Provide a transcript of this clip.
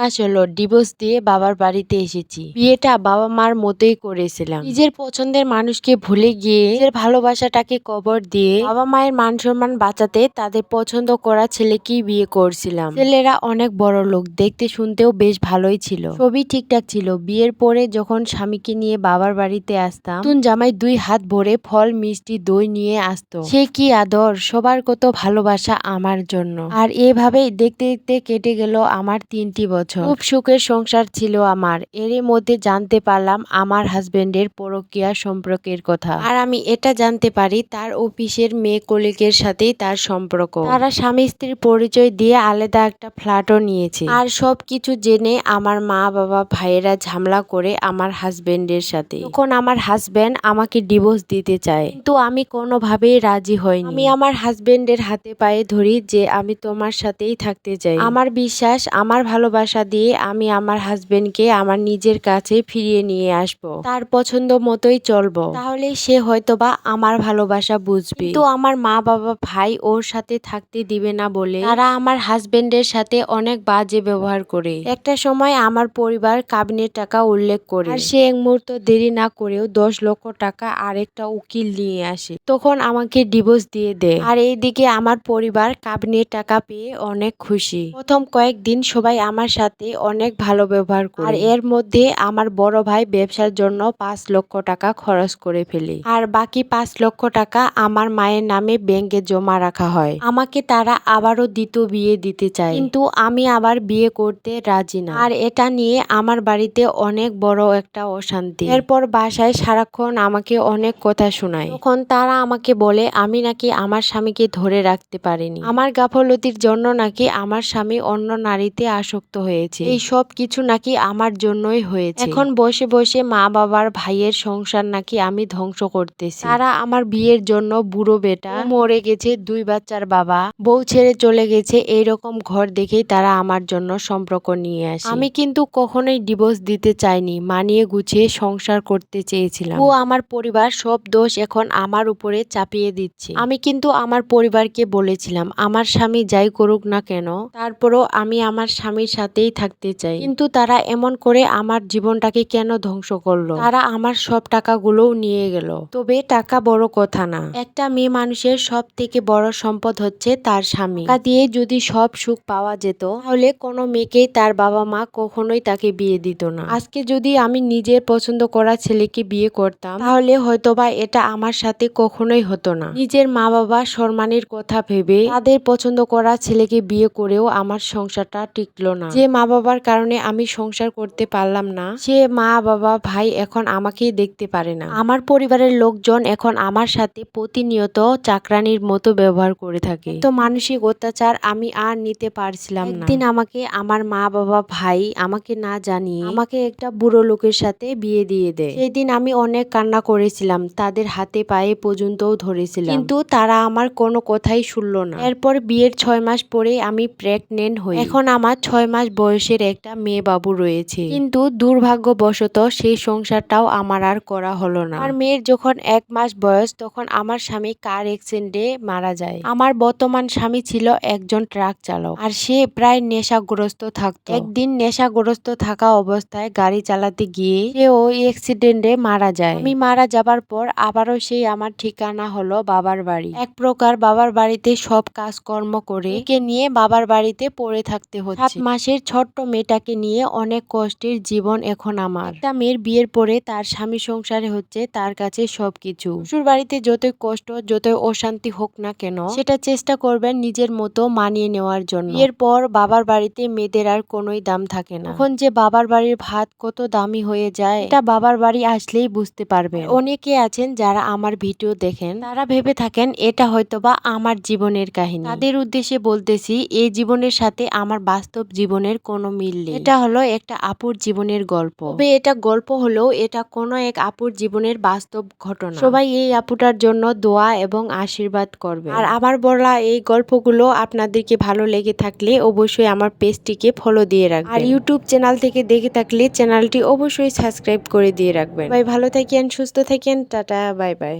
মাস হলো ডিভোর্স দিয়ে বাবার বাড়িতে এসেছি। বিয়েটা বাবা মার মতোই করেছিলাম। নিজের পছন্দের মানুষকে ভুলে গিয়ে নিজের ভালোবাসাটাকে কবর দিয়ে বাবা মায়ের মান সম্মান বাঁচাতে তাদের পছন্দ করা ছেলেকেই বিয়ে করছিলাম। ছেলেরা অনেক বড় লোক, দেখতে শুনতেও বেশ ভালোই ছিল। সবই ঠিকঠাক ছিল। বিয়ের পরে যখন স্বামীকে নিয়ে বাবার বাড়িতে আসতাম, নতুন জামাই দুই হাত ভরে ফল, মিষ্টি, দই নিয়ে আসতো। সে কি আদর? সবার কত ভালোবাসা আমার জন্য। আর এভাবেই দেখতে দেখতে কেটে গেল আমার তিনটি বছর। খুব সুখের সংসার ছিল আমার। এর মধ্যে জানতে পারলাম আমার হাজবেন্ডের পরকীয়া সম্পর্কের কথা। আর আমি এটা জানতে পারি, তার অফিসের মেয়ে কলিগের সাথেই তার সম্পর্ক। তারা স্বামী স্ত্রীর পরিচয় দিয়ে আলাদা একটা ফ্ল্যাটও নিয়েছে। আর সব কিছু জেনে আমার মা বাবা ভাইয়েরা ঝামেলা করে আমার হাজবেন্ডের সাথে। তখন আমার হাজবেন্ড আমাকে ডিভোর্স দিতে চায়। কিন্তু আমি কোনোভাবেই রাজি হইনি। আমি আমার হাজবেন্ডের হাতে পায়ে ধরি যে আমি তোমার সাথেই থাকতে চাই। আমার বিশ্বাস, আমার ভালোবাসা দিয়ে আমি আমার হাজবেন্ডকে আমার নিজের কাছে ফিরিয়ে নিয়ে আসব। তার পছন্দ মতোই চলবো। তাহলে সে হয়তোবা আমার ভালোবাসা বুঝবে। কিন্তু আমার মা বাবা ভাই ওর সাথে থাকতে দিবে না বলে তারা আমার হাজবেন্ডের সাথে অনেক বাজে ব্যবহার করে। একটা সময় আমার পরিবার কাবিনের টাকা উল্লেখ করে। আর সে এক মুহূর্ত দেরি না করেও দশ লক্ষ টাকা আরেকটা উকিল নিয়ে আসে। তখন আমাকে ডিভোর্স দিয়ে দেয়। আর এইদিকে আমার পরিবার কাবিনের টাকা পেয়ে অনেক খুশি। প্রথম কয়েকদিন সবাই আমার সাথে অনেক ভালো ব্যবহার করে। আর এর মধ্যে আমার বড় ভাই ব্যবসার জন্য পাঁচ লক্ষ টাকা খরচ করে ফেলে। আর বাকি পাঁচ লক্ষ টাকা আমার মায়ের নামে ব্যাংকে জমা রাখা হয়। আমাকে তারা আবারও দ্বিতীয় বিয়ে দিতে চায়। কিন্তু আমি আবার বিয়ে করতে রাজি না। আর এটা নিয়ে আমার বাড়িতে অনেক বড় একটা অশান্তি। এরপর বাসায় সারাক্ষণ আমাকে অনেক কথা শোনায়। তখন তারা আমাকে বলে আমি নাকি আমার স্বামীকে ধরে রাখতে পারিনি। আমার গাফলতির জন্য নাকি আমার স্বামী অন্য নারীতে আসক্ত হয়েছে। এই সব কিছু নাকি আমার জন্যই হয়েছে। এখন বসে বসে মা বাবার ভাইয়ের সংসার নাকি আমি ধ্বংস করতেছি। তারা আমার বিয়ের জন্য বুড়ো বেটা মরে গেছে দুই বাচ্চার বাবা। বউ ছেড়ে চলে গেছে এইরকম ঘর দেখেই তারা আমার জন্য সম্পর্ক নিয়ে আসে। আমি কিন্তু কখনোই ডিভোর্স দিতে চাইনি মানিয়ে গুছিয়ে সংসার করতে চেয়েছিলাম। ও আমার পরিবার সব দোষ এখন আমার উপরে চাপিয়ে দিচ্ছে। আমি কিন্তু আমার পরিবারকে বলেছিলাম আমার স্বামী যাই করুক না কেন তারপরও আমি আমার স্বামীর সাথেই থাকতে চাই। কিন্তু তারা এমন করে আমার জীবনটাকে কেন ধ্বংস করল? তারা আমার সব টাকাগুলোও নিয়ে গেল। তবে টাকা বড় কথা না। একটা মেয়ে মানুষের সব থেকে বড় সম্পদ হচ্ছে তার স্বামী। টাকা দিয়ে যদি সব সুখ পাওয়া যেত, তাহলে কোনো মেয়েকেই তার বাবা মা কখনোই তাকে বিয়ে দিত না। আজকে যদি আমি নিজের পছন্দ করা ছেলেকে বিয়ে করতাম, তাহলে হয়তোবা এটা আমার সাথে কখনোই হতো না। নিজের মা বাবা সম্মানের কথা ভেবে তাদের পছন্দ করা ছেলেকে বিয়ে করেও আমার সংসারটা টিকলো না। যে মা বাবার কারণে আমি সংসার করতে পারলাম না। সে মা বাবা ভাই এখন আমাকেই দেখতে পারে না। আমার পরিবারের লোকজন এখন আমার সাথে প্রতিনিয়ত চাকরানির মতো ব্যবহার করে থাকে। তো মানসিক অত্যাচার আমি আর নিতে পারছিলাম না। একদিন আমাকে আমার মা বাবা ভাই আমাকে না জানিয়ে আমাকে একটা বুড়ো লোকের সাথে বিয়ে দিয়ে দেয়। সেই দিন আমি অনেক কান্না করেছিলাম, তাদের হাতে পায়ে পর্যন্তও ধরেছিলাম। কিন্তু তারা আমার কোনো কথাই শুনলো না। এরপর বিয়ের ছয় মাস পরে আমি প্রেগনেন্ট হই। এখন আমার ছয় মাস বয়সের একটা মেয়ে বাবু রয়েছে। কিন্তু দুর্ভাগ্যবশত সেই সংসারটাও আমার আর করা হলো না। আর মেয়ের যখন এক মাস বয়স, তখন আমার স্বামী কার অ্যাক্সিডেন্টে মারা যায়? আমার বর্তমান স্বামী ছিল একজন ট্রাক চালক। আর সে প্রায় নেশাগ্রস্ত থাকতো। একদিন নেশাগ্রস্ত থাকা অবস্থায় গাড়ি চালাতে গিয়ে সে ওই অ্যাক্সিডেন্টে মারা যায়। আমি মারা যাবার পর আবারও সেই আমার ঠিকানা হলো বাবার বাড়ি। এক প্রকার বাবার বাড়িতে সব কাজকর্ম করে একে নিয়ে বাবার বাড়িতে পড়ে থাকতে হচ্ছে। সাত মাসের ছোট্ট মেয়েটাকে নিয়ে অনেক কষ্টের জীবন এখন আমার। একটা মেয়ের বিয়ের পরে তার স্বামী সংসারে হচ্ছে তার কাছে সবকিছু। শ্বশুর বাড়িতে যতই কষ্ট, যতই অশান্তি হোক না কেন, সেটা চেষ্টা করবেন নিজের মতো মানিয়ে নেওয়ার জন্য। বিয়ের পর বাবার বাড়িতে মেয়েদের আর কোনোই দাম থাকে না। এখন যে বাবার বাড়ির ভাত কত দামি হয়ে যায়, এটা বাবার বাড়ি আসলেই বুঝতে পারবে অনেকে আছেন যারা আমার ভিডিও দেখেন, তারা ভেবে থাকেন এটা হয়তোবা আমার জীবনের কাহিনী। তাদের উদ্দেশ্যে বলতেছি, এই জীবনের সাথে আমার বাস্তব জীবনের কোনো মিল নেই। এটা হলো একটা আপুর জীবনের গল্প। তবে এটা গল্প হলেও এটা কোনো এক আপুর জীবনের বাস্তব ঘটনা। সবাই এই আপুটার জন্য দোয়া এবং আশীর্বাদ করবে। আর আমার বলা এই গল্পগুলো আপনাদেরকে ভালো লেগে থাকলে অবশ্যই আমার পেজটিকে ফলো দিয়ে রাখবেন। আর ইউটিউব চ্যানেল থেকে দেখে থাকলে চ্যানেলটি অবশ্যই সাবস্ক্রাইব করে দিয়ে রাখবেন। ভাই ভালো থাকেন সুস্থ থাকেন টাটা বাই বাই